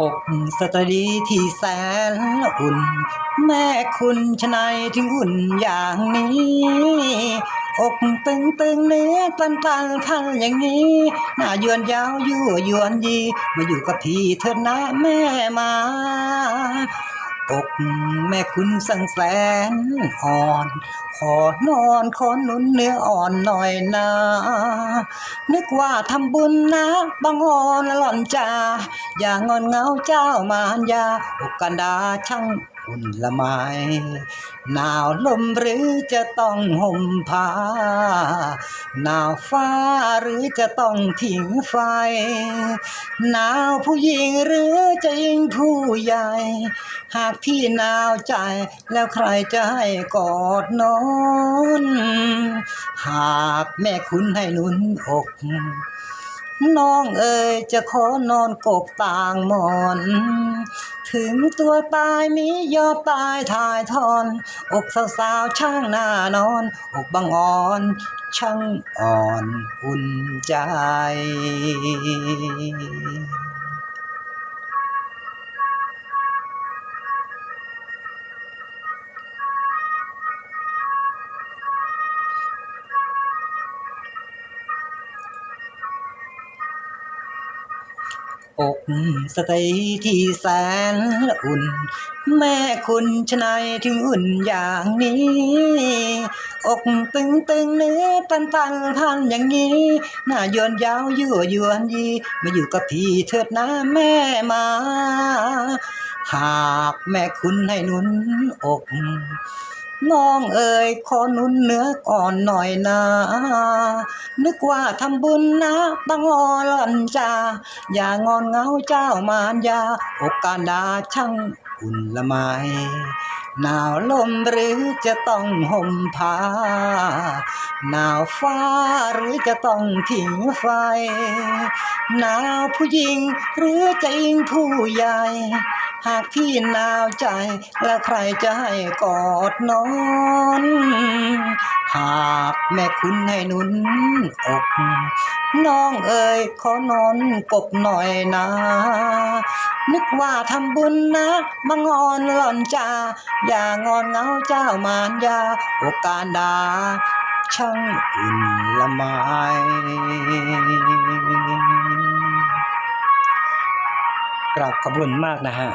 อกสตรีที่แสนอุ่น แม่คุณชะนายถึงอุ่นอย่างนี้ อกตึงตึงเนื้อตันตันพันอย่างนี้ หน้ายวนยาวยั่วยวนยี มาอยู่กับพี่เถิดนะแม่มา อกแม่คุณสั่งแสนอ่อน ขอนอนขอหนุนเนื้ออ่อนหน่อยนะ นึกว่าทำบุญนะบางอ่อนหล่อนจาอย่างอนเงาเจ้ามารยาอกกันดาช่างอุ่นละไมหนาวลมหรือจะต้องห่มผ้าหนาวฟ้าหรือจะต้องผิงไฟ หนาวผู้หญิงหรือจะย ผู้ใหญ่ หากพี่หนาวใจ แล้วใครจะให้กอดนอน หากแม่คุณให้หนุนอกน้องเอ๋ยจะขอนอนกกต่างหมอน ถึงตัวตายมียอมตายถ่ายทอน อกสาวๆช่างหน้านอน อกบางอ่อน ช่างอ่อนอุ่นใจ อกสตรีที่แสนอุ่น แม่คุณชะนายถึงอุ่นอย่างนี้ อกตึงตึงเนื้อตันตันพันอย่างนี้ หน้ายือนยาวยั่วยวนยีมาอยู่กับพี่เถิดนะแม่มา หากแม่คุณให้นุนอก น้องเอ๋ยขอหนุนเนื้อก่อนหน่อยนะ นึกว่าทำบุญนะบังอ่อนจา อย่างอนเงาเจ้ามารยาโอการดาช่างอุ่นละไมหนาวลมหรือจะต้องห่มผ้าหนาวฟ้าหรือจะต้องผิงไฟ หนาวผู้หญิงหรือจะยิงผู้ใหญ่ หากพี่หนาวใจ แล้วใครจะให้กอดนอน หากแม่คุณให้หนุนอกน้องเอ๋ยขอนอนกบหน่อยนะ นึกว่าทำบุญนะบังออนหล่อนจา อย่างอนเงาเจ้ามารยาโอกาสดาช่างอุ่นละไม กราบขอบคุณมากนะฮะ